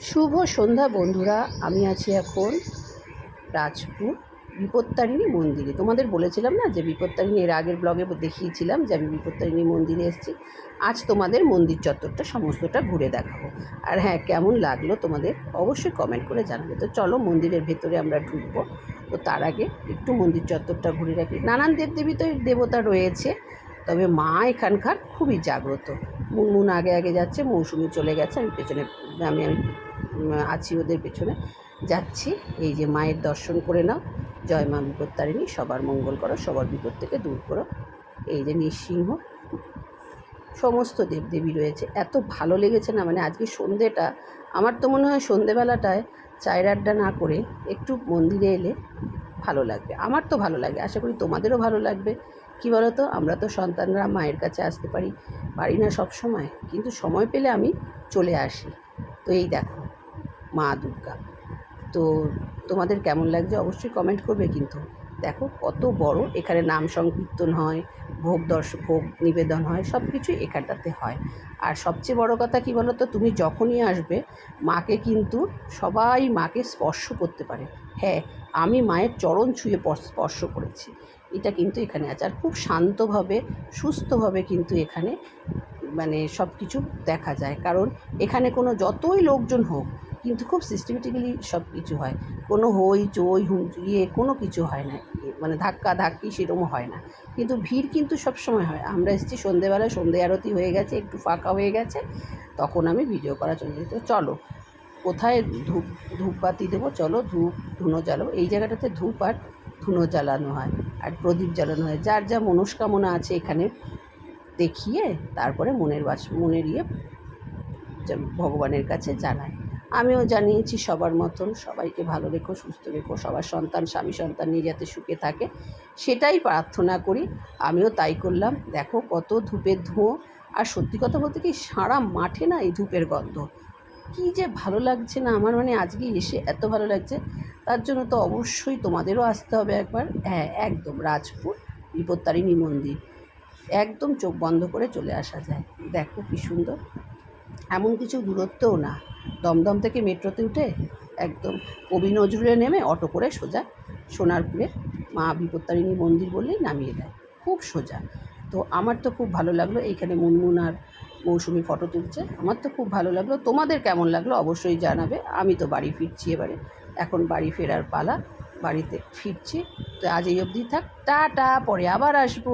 শুভ সন্ধ্যা বন্ধুরা, আমি আছি এখন রাজপুর বিপত্তারিণী মন্দিরে। তোমাদের বলেছিলাম না যে বিপত্তারিণী এর আগের ব্লগে দেখিয়েছিলাম যে আমি বিপত্তারিণী মন্দিরে এসেছি। আজ তোমাদের মন্দির চত্বরটা সমস্তটা ঘুরে দেখাবো। আর হ্যাঁ কেমন লাগল তোমাদের অবশ্যই কমেন্ট করে জানাবে। তো চলো মন্দিরের ভেতরে আমরা ঢুকবো। তো তার আগে একটু মন্দির চত্বরটা ঘুরে রাখি। নানান দেবদেবী তো দেবতা রয়েছে, তবে মা এখানকার খুবই জাগ্রত। মুনমুন আগে আগে যাচ্ছে, মৌসুমি চলে গেছে, আমি পেছনে আমি আমি আছি ওদের পেছনে। যাচ্ছি, এই যে মায়ের দর্শন করে নাও। জয় মা বিপত্তারিণী, সবার মঙ্গল করো, সবার বিপদ থেকে দূর করো। এই যে নৃসিংহ, সমস্ত দেবদেবী রয়েছে। এত ভালো লেগেছে না মানে আজকে সন্ধেটা, আমার তো মনে হয় সন্ধেবেলাটায় চায়ের আড্ডা না করে একটু মন্দিরে এলে ভালো লাগবে। আমার তো ভালো লাগে, আশা করি তোমাদেরও ভালো লাগবে। কী বলো তো আমরা তো সন্তানরা মায়ের কাছে আসতে পারি পারি না সব সময় কিন্তু সময় পেলে আমি চলে আসি। তো এই দেখো মা দুর্গা। তো তোমাদের কেমন লাগছে অবশ্যই কমেন্ট করবে কিন্তু। দেখো কত বড় এখানে নাম সংকীর্তন হয়, ভোগ দর্শ, ভোগ নিবেদন হয় সব কিছুই এখানটাতে হয়। আর সবচেয়ে বড় কথা কী বলো তো তুমি যখনই আসবে, মাকে কিন্তু সবাই মাকে স্পর্শ করতে পারে। হ্যাঁ আমি মায়ের চরণ ছুঁয়ে পর- স্পর্শ করেছি। এটা কিন্তু এখানে আছে। আর খুব শান্তভাবে, সুস্থভাবে কিন্তু এখানে মানে সব কিছু দেখা যায়। কারণ এখানে কোনো যতই লোকজন হোক কিন্তু খুব সিস্টেমেটিক্যালি সব কিছু হয়। কোনো হই, চই হুম ইয়ে কোনো কিছু হয় না। মানে ধাক্কা, ধাক্কি সেরকম হয় না। কিন্তু ভিড় কিন্তু সব সময় হয়। আমরা এসেছি সন্ধেবেলায়, সন্ধে আরতি হয়ে গেছে, একটু ফাঁকা হয়ে গেছে, তখন আমি ভিডিও করা চলে যেত চলো, কোথায় ধূপ ধূপবাতি দেবো? চলো ধূপ, ধুনো জ্বালো এই জায়গাটাতে ধূপ আর ধুনো জ্বালানো হয় আর প্রদীপ জ্বালানো হয়। যার যা মনস্কামনা আছে এখানে দেখিয়ে তারপরে মনের বাস, মনের ইয়ে ভগবানের কাছে জানায়। আমিও জানিয়েছি সবার মতন, সবাইকে ভালো রেখো, সুস্থ রেখো, সবার সন্তান, স্বামী সন্তান নিয়ে যাতে সুখে থাকে। সেটাই প্রার্থনা করি, আমিও তাই করলাম। দেখো কত ধূপের ধোঁয়া, আর সত্যি কথা বলতে কি সারা মাঠে না এই ধূপের গন্ধ। কী যে ভালো লাগছে না, আমার মানে আজকে এসে এত ভালো লাগছে। তার জন্য তো অবশ্যই তোমাদেরও আসতে হবে একবার। হ্যাঁ একদম রাজপুর, বিপত্তারিণী মন্দির। একদম চোখ বন্ধ করে চলে আসা যায়। দেখো কী সুন্দর। এমন কিছু দূরত্বও না। দমদম থেকে মেট্রোতে উঠে একদম কবি নজরুলে নেমে অটো করে সোজা সোনারপুরে মা বিপত্তারিণী মন্দির বললেই নামিয়ে দেয়। খুব সোজা। তো আমার তো খুব ভালো লাগল এইখানে মুনমুন আর মৌসুমি ফটো তুলছে। আমার তো খুব ভালো লাগল। তোমাদের কেমন লাগল অবশ্যই জানাবে। আমি তো বাড়ি ফিরছি এবারে। এখন বাড়ি ফেরার পালা। বাড়িতে ফিরছি। তো আজ এই অবধি থাক। টাটা। পরে আবার আসব।